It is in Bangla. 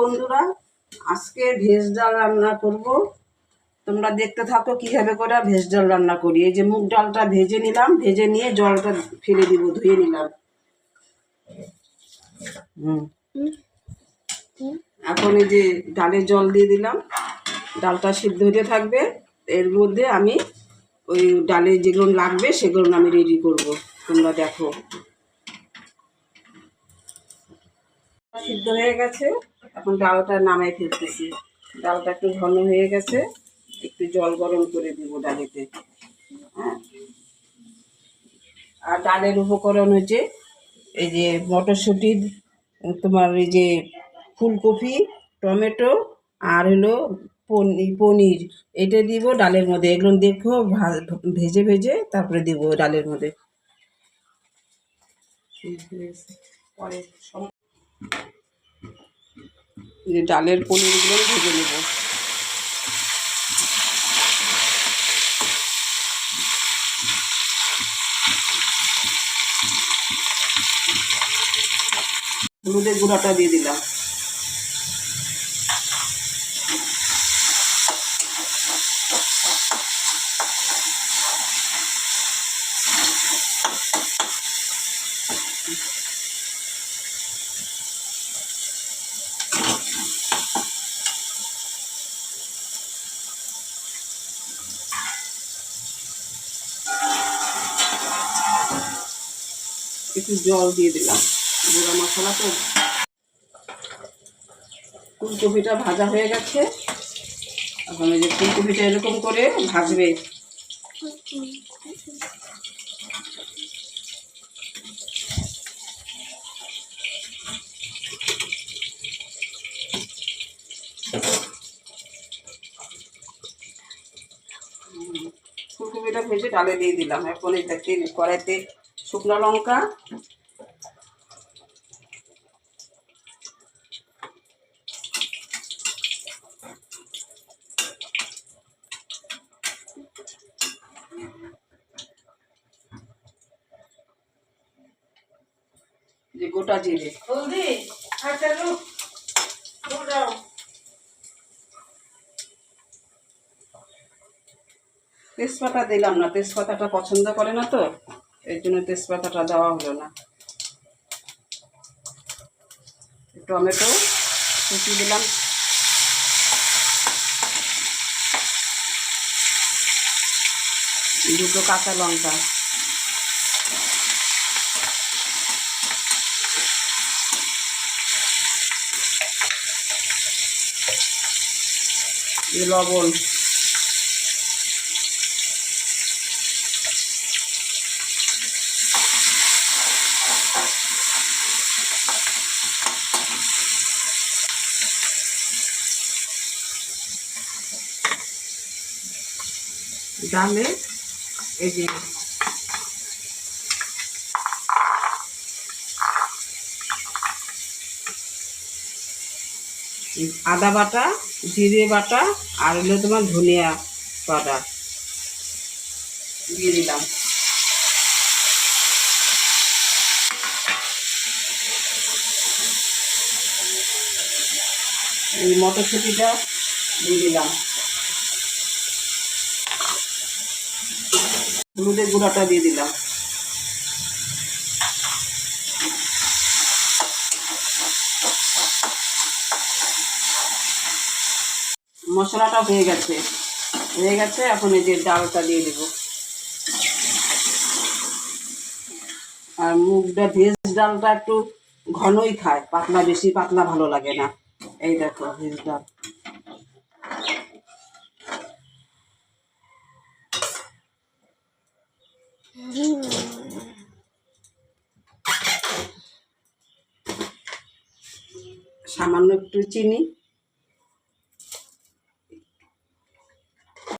বন্ধুরা, আজকে ভেজ ডাল রান্না করব। তোমরা দেখতে থাকো কীভাবে করে ভেজ ডাল রান্না করি। এই যে মুগ ডালটা ভেজে নিলাম, ভেজে নিয়ে জলটা ফেলে দিব, ধুয়ে নিলাম। এখন এই যে ডালে জল দিয়ে দিলাম। ডালটা সিদ্ধ হতে থাকবে। এর মধ্যে আমি ওই ডালে যেগুলো লাগবে, সেগুলো আমি রেডি করব। তোমরা দেখো। সিদ্ধ হয়ে গেছে। এখন ডালটা নামাই ফেলতেছি। ডালটা একটু ঘন হয়ে গেছে, একটু জল গরম করে দিব ডালেতে। হ্যাঁ। আর ডালের উপকরণ হচ্ছে এই যে মটরশুঁটির তোমার এই যে ফুলকপি, টমেটো, আর হলো পনি- পনির। এটা দিব ডালের মধ্যে। এগুলো দেখো, ভেজে ভেজে তারপরে দিব ডালের মধ্যে। পরে যে ডালের পনিরগুলো ভেজে নেব। হলুদের গুঁড়াটা দিয়ে দিলাম। একটু জল দিয়ে দিলাম। গুঁড়া মশলা তো ফুলকপিটা ভাজা হয়ে গেছে। এখন এই যে ফুলকপিটা এরকম করে ভাজবে। ফুলকপিটা ভেজে ডালে দিয়ে দিলাম। এখন এটা তেল কড়াইতে শুকনো লঙ্কা। যে গোটা জিরে। হলদি? আর চালু তেজপাতা দিলাম না তেজপাতাটা পছন্দ করে না তো? এর জন্য তেজপাতাটা দেওয়া হলো না। টমেটো কুচি দিলাম। দুটো কাঁচা লঙ্কা। লবণ। ডালে এই যে আদা বাটা, জিরে বাটা আর হলো তোমার ধনিয়া বাটা দিয়ে দিলাম। এই মটরশুঁটিটা দিয়ে দিলাম। হলুদের গুঁড়াটা দিয়ে দিলাম। মশলাটা হয়ে গেছে। হয়ে গেছে, এখন এই যে ডালটা দিয়ে দেব। আর মুগটা ভেজ ডালটা একটু ঘনই খায়, পাতলা, বেশি পাতলা ভালো লাগে না। এই দেখো ভেজ ডাল। সামান্য একটু চিনি